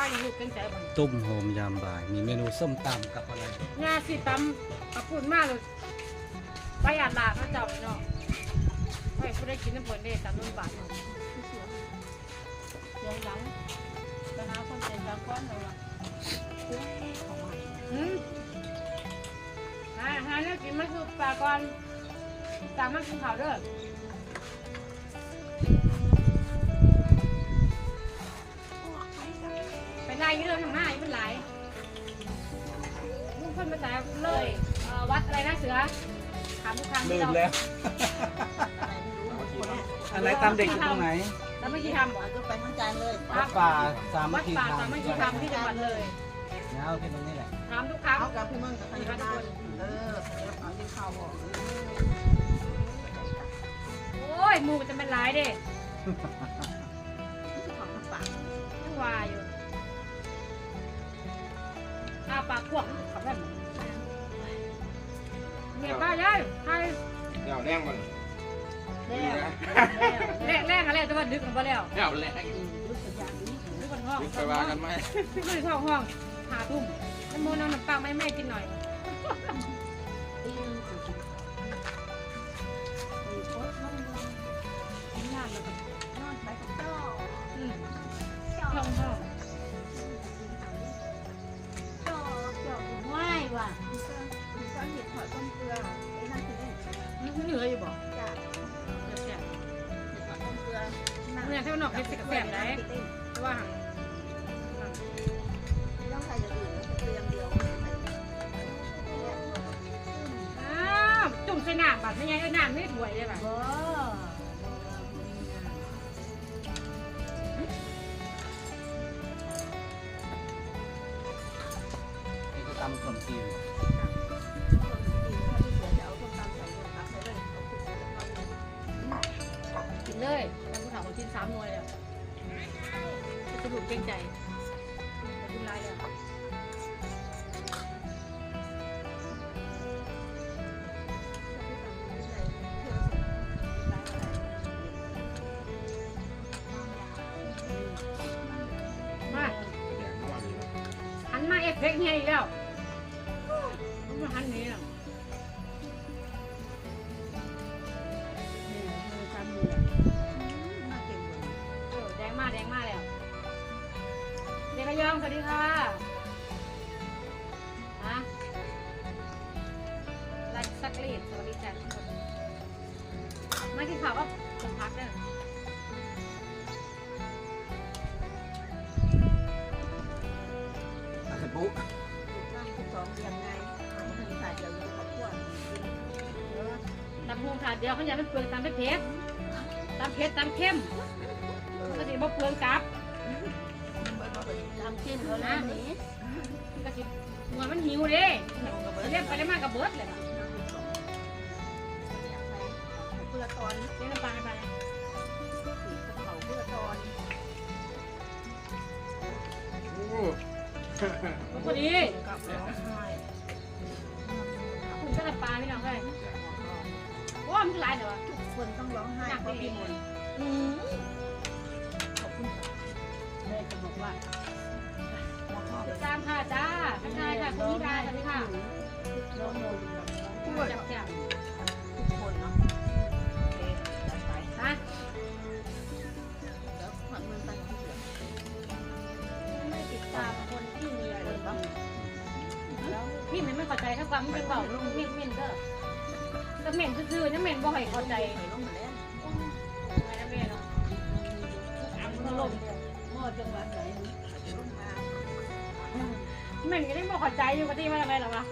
ข้าวยังลูกเก่งใจบ้างต้มหอมยามบ่าย มีเมนูส้มตำกับอะไรงาสิตำกระปุ่นมากเลยไปอาดลาเขาเจ้าเนาะให้ผู้ได้กินน้ำผลได้ตำนุ่นบาทเนาะเดี๋ยวหลังไปหาคนเจ็บตาก้อนเลยว่ะอืมหาหาแล้วกินมันคือปลาก่อนตามมันกินข้าวเด้อ ไปไล่อยืนทางหน้าอยู่เป็นหลายลุงคนมาแต่เลยเอ่อวัดอะไรนะเสือถามทุกครั้งลืที่มเราแล้วอันไหนตำเด็กอยู่ตรงไหนแล้วเมื่อกี้ทำเหรอก็ไปทั้งจานเลยวัดป่าสามัวัคดคีป่าธรรสามัคคีธรรมที่จังหวัดเลยเนี่ยเอาที่ตรงนี้แหละถามทุกครั้งเอากับพี่เมึงกับใครก็ได้เออเอาที่ข้าวบอกโอ้ยหมูมันจะเป็นหลายเด้ ของปาก ยังว่าอยู่ ปากพวกขับได้หมดเนี่ยป้าเลยใครเดี๋ยวแรงมันแล้วแรกแรกอะไรแต่ว่าดึกมันบ่แล้วเดี๋ยวแรงรู้สึกอย่างนี้ดึกมันห้องไปว่ากันไหมดึกมันห้องห้องหาทุ่มน้ำมันน้ำน้ำปลาไม่แม่กินหน่อยตีนสุดตีโคตรน้องกินงานแล้วก็นอนไปกับเจ้าอืมห้องห้อ ว่ะมีก้อนมีก้อนเห็ดถอดต้นเกลือไอ้นั่นคือเนี่ยมันเหนื่อยอยู่บ่จ้าแซ่บเห็ดถอดต้นเกลือๆเนี่ยถ้ามันออกเห็ดสิกระแซ่บได้เพราะว่าหังต้องใส่อย่างอื่นเกลือเดียวอ้าวจุ่มใส่น้ำบัดไม่ไงเอ้ยน้ำไม่ถ่วยเลยบัด บ่ เอฟเฟกต์เฮียอีกแล้วมันมาหันหนี้แล้วเออแดงมากแดงมากแล้วเด็กยองสวัสดีค่ะฮะรักสักรีดสวัสดีจ้ะทุกคนมากินข้าวก็ผมพักเด้อ เสร็จปุ๊บตำหูถาดเดียวเขาอยากเป็นเปลืองตำเป็นเผ็ดตำเผ็ดตำเข้มก็สิบ่เปลืองกลับก็สิหัวมันหิวเด้เรียกไปได้มากกับเบิร์ดเลยค่ะเรียกน้ปลาให้ไปลย พอดีคุณก็น้ำปลาพี่น้องเลยโอ้มันหลายเดี๋ยวคนต้องร้องไห้หนักเพไปราะปีปีหหมมดดอืมขอบคุณค่ะแม่จะบอกว่าตามค่ะจ้าทักทายค่ะคุณนิดาสวัสดีค่ะร้องโมยจับจับ ก็เม่นซื่อๆนี่เม่นบ่ให้เข้าใจใส่ลงมาแล้วไม่นเนาะอ่านมันลมหม้อจังหวัดไหนอาจจะลงมาเม่นก็ยังบ่เข้าใจอยู่ปฏิมาอะไรหรอวะ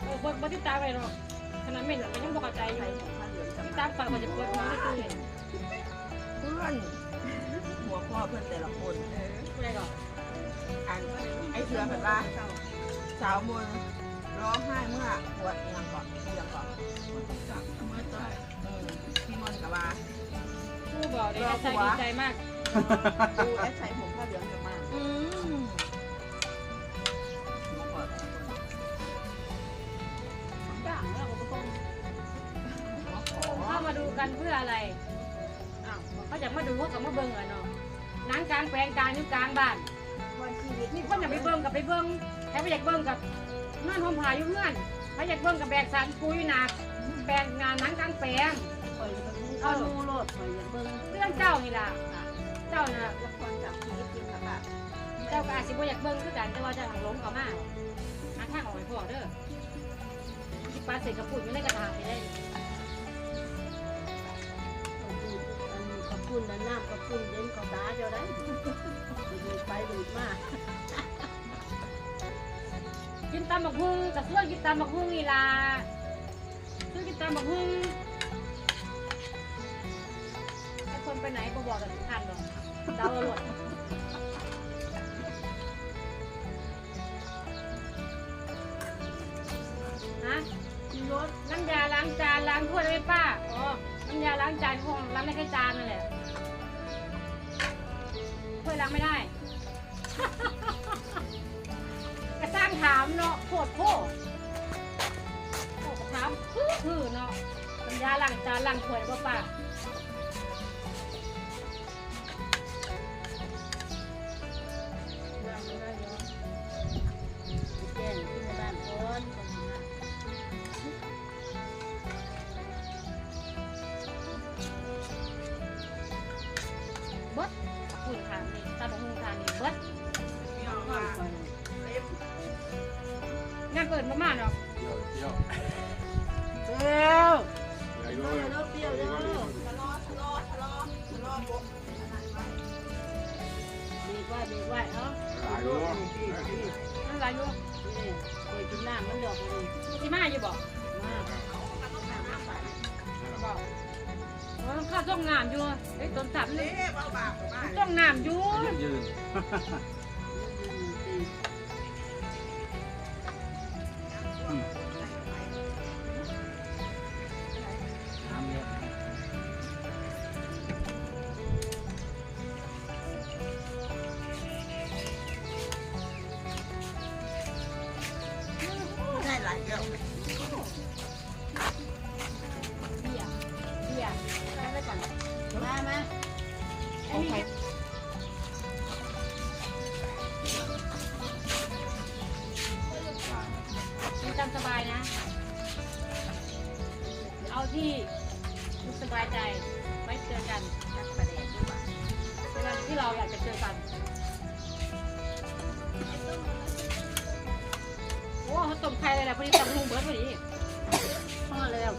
เออบ่บ่ติตามไปหรอกขนาดเม่นก็ยังบ่เข้าใจอยู่ใส่ของผ้าเหลืองติดจำตามคอยก็จะเปิดหัวไม่ตื่นเพื่อนหัวพ่อเพื่อนแต่ละคนผู้ใดดอกอันไอ้เสือแบบว่าสาวมนร้องไห้เมื่อปวดยังก่อนยัง ก่อนเมื่อต้นพี่มนกับว่าผู้บอกเลยใจดีใจมาก ดูแอดใส่ผมผ้าเหลืองจะมาอืมมาก่อนจ้างแล้วก็ต้องมาขอเข้ามาดูกันเพื่ออะไรอ้าวเขาจะมาดูเขากับมาเบิ่งเหรอเนาะหนังกลางแปลงกลางอยู่กลางบ้าน วันชีวิตมีคนอยากไปเบิ่งกับไปเบิ่งใครไม่อยากเบิ่งกับนอนห้องผาอยู่เพื่อน ใครอยากเบิ่งกับแบกสารปูอยู่หนาแบกงานหนังกลางแปลงคอยจะดูเอาดูโลดคอยอย่าเบิ่งเรื่องเจ้านี่ล่ะเจ้าน่ะละครจากชีวิตจริงค่ะเจ้าก็อาจสิบ่อยากเบิ่งคือกันแต่ว่าเจะทางหลงเขามากหาทางออกให้พ่อเด้อที่ปลาเสร็จกระปุกอยู่ในกระถางนี่ได้ขอบคุณนะน้ำขอบคุณเย็นขอบตาเจ้าได้ดูไปดูมา กินตำบักหุ่งกับส่วนกินตำบักหุ่งนี่ล่ะส่วนกินตำบักหุ่งไอ้คนไปไหนบ่บอกกันทุกท่านหรอกเดาอาหลดฮะรถน้ำยาล้างจานล้างถ้วยได้ไหมป้าอ๋อน้ำยาล้างจานของล้างได้แค่จานนั่นแหละถ้วยล้างไม่ได้ ถามเนาะโคตรโคตรถามคือคือเนาะปัญญาหลังจานล้างถวยบ่ป่าานเปิดประมาณเนาะเที่ยวเที่ยวเปรี้ยวเที่ยวเด้อเด้อเปรี้ยวเด้อทะเลาะทะเลาะทะเลาะทะเลาะบกอะไรไว้เด็กไว้เด็กไว้เนาะหลายรู้นั่นไรอยู่นี่คอยกินน้ำมันดอกเลยสิมาอยู่บอกมาบอกโอ้ข้าวต้มน้ำอยู่ไอ้ยต้นสับเละนี่เบาบากกับบ้านต้มน้ำอยู่ยืนน้ ที่สบายใจไว้เจอกันนักประเด็นดีกว่าในวันที่เราอยากจะเจอกันโอ้เขาต้มไข่เลยแหละพอดีตำลุงเบิร์ดพอดีพ่อแล้ว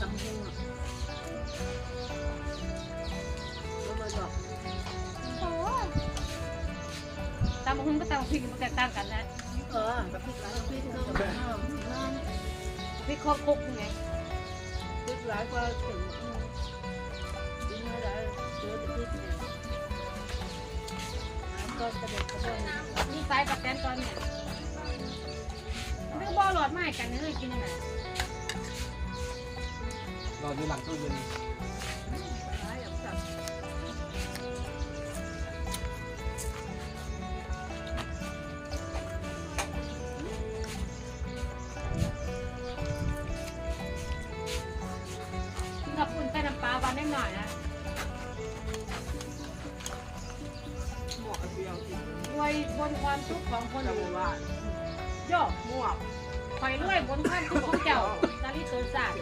สำพุงอะแล้วมันบอกโอ้ตำหุงก็ตำพริกมันแตกต่างกันนะเออกับพริกหลายพริกเพิ่มเพิ่มงพริกครบคุกไง พริกหลายกว่าถึงกินไม่ได้เจอแต่พริกเนี่ยก็กระเด็ดกระเด็นนี่ไซส์กับแตนตอนเนี่ยนึกบอหลอดไม้กันเลยกินยังไงรออยู่หลังตู้เย็น ข์ของคนจะอื่บนว่าโย่หมวกคอยรวยบนความทุกข์ของเจ้าตาลิโตศาสตร์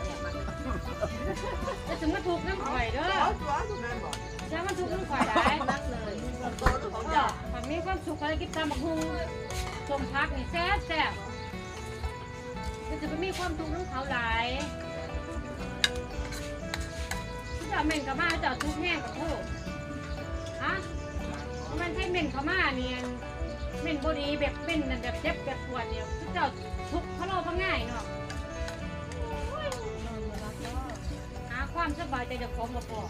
จะถึงมาถูกน้ำข่อยเด้อเอาตัวถูกแม่บอกจะมาถูกน้ำข่อยได้นักเลยโตตัวของก็เจ้ามันมีความสุขอะไรกินตามบักฮุงชมพักนี่แซ่บแซ่บมันจะไปมีความทุกข์น้ำเขาหลายที่จะเม่นกับมาจะทุกข์แห้งกับโทษฮะมันให้เม่นเขามาเนี่ย เม่นบดีแบบเม่นนั่นแบบเจ็บแบบปวดเนี่ยวเจ้าทุกข์เขาเราพังง่ายเนาะหาความสบายใจจากของมาพอ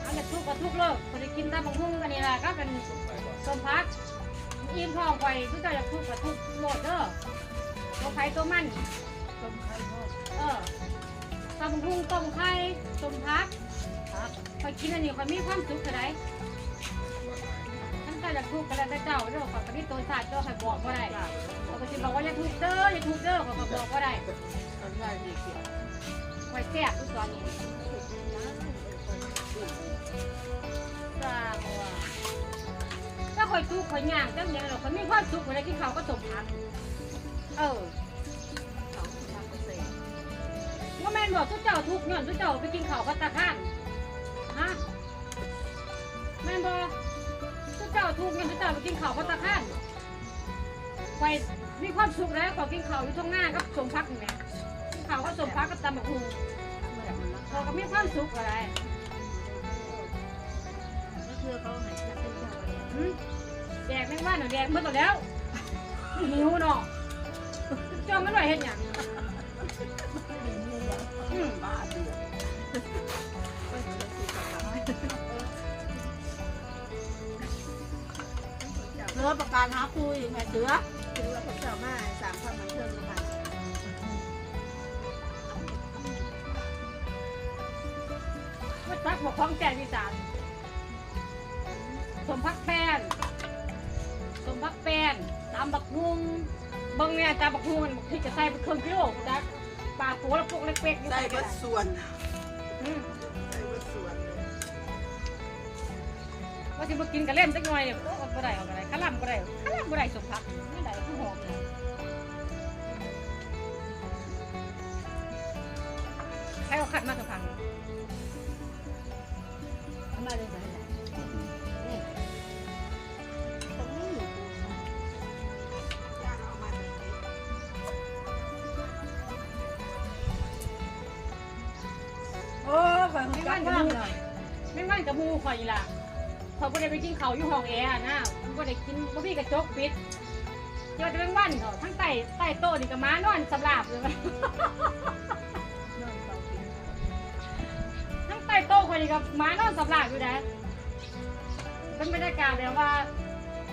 เอาแบบทุกข์ก็ทุกข์เลิกพอได้กินตามบักฮุงกันนี่ละก็เป็นต้มพักอิ่มท้องไปทุกเจ้าอยากทุกข์กับทุกข์โหลดเด้อตัวไข่ตัวมันต้มไข่ทอดเออตำบักหุ่งต้มไข่ต้มพักคอยกินอันนี้คอยมีความสุขเท่าไรานเจ้าอยากทุกข์ก็แล้วแต่เจ้าเด้อขอยก็มีตัวศาสตร์เจ้าคอบอกก็ได้เขาก็จะบอกว่าอย่าทุกข์เด้ออย่าทุกข์เด้อเขาก็บอกก็ได้ได้ดีเสียวคอยแซ่บทุกตอนนี้จ้าว่าถ้าคอยทุกข์คอยย่างจังอย่างเราคนมีความสุขเวลากินข้าวก็สมพักเออเขาทำเกษว่าแม่นบอกทุกเจ้าทุกข์ย้อนทุกเจ้าไปกินข้าวพัตตาข้านฮะแม่นบอก จ้าทุกข์ย้อนทุกเจ้าไปกินข้าวพัตตาข้านไปมีความสุขแล้วก็กินข้าวอยู่ตรงหน้ากับสมพักนี่แหละกินข้าวก็สมพักกับตำบักหุ่งแต่มันรักเขาก็มีความสุขอะไรก็คือเขาหายใจเป็นเจ้าเลยหืมแดกแม่งว่าหนูแดกเมื่อตัวแล้วหิวเนาะเจ้ามันหน่อยเห็นอย่างอืมบ้าเดื เสือประการหาคุยไงเสือคือว่าเขาเจ้ามาสามพันมันเพิ่มมาว่าทักบอกของแจกอีสานสมพักแป้นสมพักแป้นตามบักฮุงเบิ่งเนี่ยตามบักฮุงมันที่จะใส่เป็นเครื่องกิโลจ้ะปลาปูแล้วพวกเล็กๆนี่ได้ใส่ไปเบิดได้ส่วนอืมได้เบิดส่วนเลยว่า สิมากินกระเล่มจักหน่อยเนี่ยโอ้บ่ได้เอาบ่ได้ข้าวล่ำบ่ได้ข้าวล่ำบ่ได้สมพักไม่ได้คือหอมเลยใครเอาขัดมาสมพักมาเลยไหนนี่ตรงนี้ย่างเอามาแบบนี้โอ้ข่อยของจักว่างเลยไม่ว่างกับหมูข่อยล่ะ เขาบ่ได้ไปกินเขาวอยู่ห้องแอร์นะบ่ได้กินบ่มีกระจกปิดเดี๋ยวจะเป็นวันเขาทั้งใต้ใต้โต๊ะนี่ก็มานอนสำราบเลยมั้ยนอนเฝ้ากินทั้งใต้โต๊ะข่อยนี่ก็มานอนสำราบอยู่นะเป็นบรรยากาศแบบว่า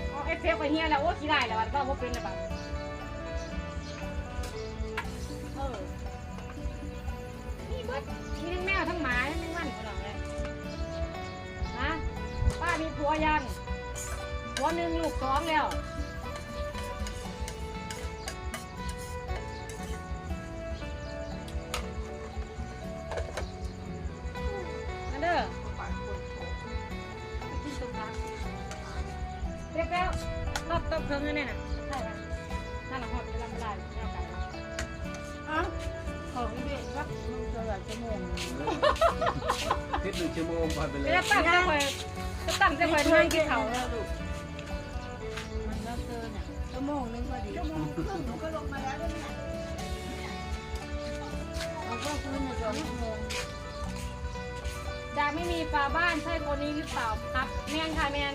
เอาเอฟเฟกต์ไปเฮียแล้วโอ้ขี้ได้แล้วว่าบ่เป็นแล้วบัดเออนี่เบิดมีทั้งแมวทั้งหมาทั้ง มีผัวยังผัวหนึ่งลูกสองแล้ว ชั่วโมงนึงก็ดีชั่วโมงครึ่งหนูก็ลงมาแล้วเนี่ยเราก็คืนในสองชั่วโมงจะไม่มีฝาบ้านใช่คนนี้หรือเปล่าครับแมนค่ะแมน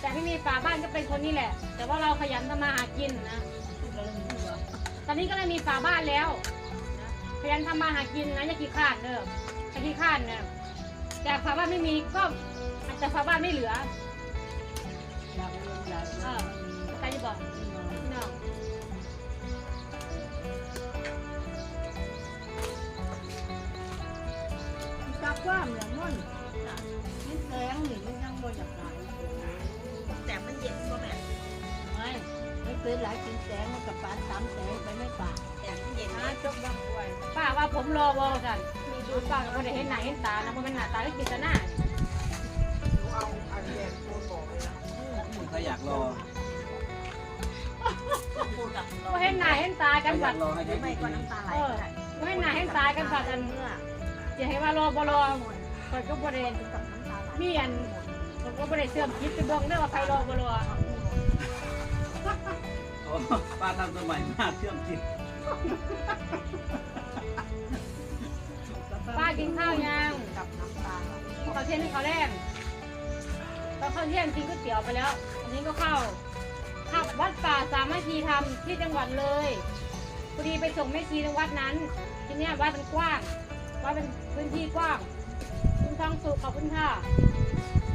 แต่ไม่มีฝาบ้านก็เป็นคนนี้แหละ แต่ว่าเราขยันทำมาหากินนะตอนนี้ก็เลยมีฝาบ้านแล้วขยันทำมาหากินนะอย่าขี้ข้านเด้ออย่าขี้ข้านเนี่ยแต่ฝาบ้านไม่มีก็อาจจะฝาบ้านไม่เหลือ ใครจะบอกพี่น้องจับว่าเหมือนมันนี่แสงนี่มันยังบ่อยากตายแต่มันเย็นก็แบบไม่ไม่เป็นหลายกินแสงมันกับปานสามแสงไปไม่ปากแต่มันเย็นนะจบดังป่วยป้าว่าผมรอวอสันมีดูป้าก็ไม่ได้เห็นหน้าเห็นตานะเพราะมันหน้าตาก็กินแต่หน้าหนูเอาอันแดงโคนบอกเลยนะถ้าอยากรอ พูดกับก็เห็นหน้าเห็นตากันถ้าอสัยากตว์รอให้ได้ไม่ดีก็น้ำตาไหลก็ได้ก็เห็นหน้าเห็นตากันสัตว์อันเมื่อจะให้ว่ารอบรอคอยก็บริเวณกับน้ำตาไหลมีอันผมก็บริเวณเสื่อมคิดไปเบิ่งได้ว่าใครรอบรอโอ้ป้าทำสมัยมากเชื่อมจิตป้ากินข้าวยังกับน้ำตาไหลกินข้าวเที่ยงที่ข้าวแรกตอนข้าวเที่ยงกินก๋วยเตี๋ยวไปแล้ว อันนี้ก็เข้า ข้าววัดป่าสามัคคีธรรมที่จังหวัดเลยพอดีไปส่งแม่ชีในวัดนั้น ทีเนี้ยวัดมันกว้าง วัดเป็นพื้นที่กว้าง คุณทองสุขขอบคุณค่ะ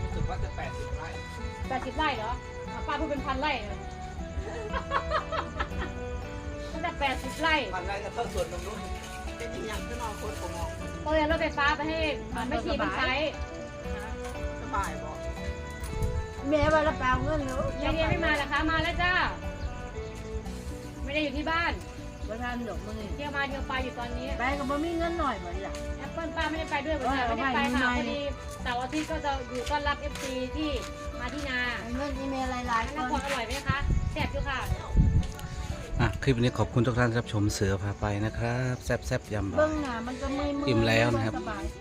รู้สึกว่าจะแปดสิบไร่แปดสิบไร่เหรออะป้าพูดเป็นพันไร่เลย ตั้งแต่แปดสิบไร่ พันไร่ก็เท่าส่วนตรงนู้นเป็นอย่างที่นอนคนผมมองเปิดรถไฟฟ้าไปให้แม่ชีมันใช้ เราเปล่าเงินหนูยายเดียไม่มาเหรอคะ มาแล้วจ้า ไม่ได้อยู่ที่บ้านประธานดอกมือเที่ยวมาเที่ยวไปอยู่ตอนนี้ไปก็บ่มีเงินหน่อยบ่ล่ะแอปเปิลป้าไม่ได้ไปด้วยวันนี้เออไม่ได้ไปค่ะไม่พอดีเสาร์อาทิตย์ก็จะอยู่ต้อนรับเอฟซีที่มาที่นาเงินอีเมลหลายๆน้ำคพอนอร่อยไหมคะแซ่บอยู่ค่ะอะคลิปนี้ขอบคุณทุกท่านที่รับชมเสือพาไปนะครับ แซบๆยำบ่เบื้อองยหน้ามันก็ไม่มือิ่มแล้วนะครับสบาย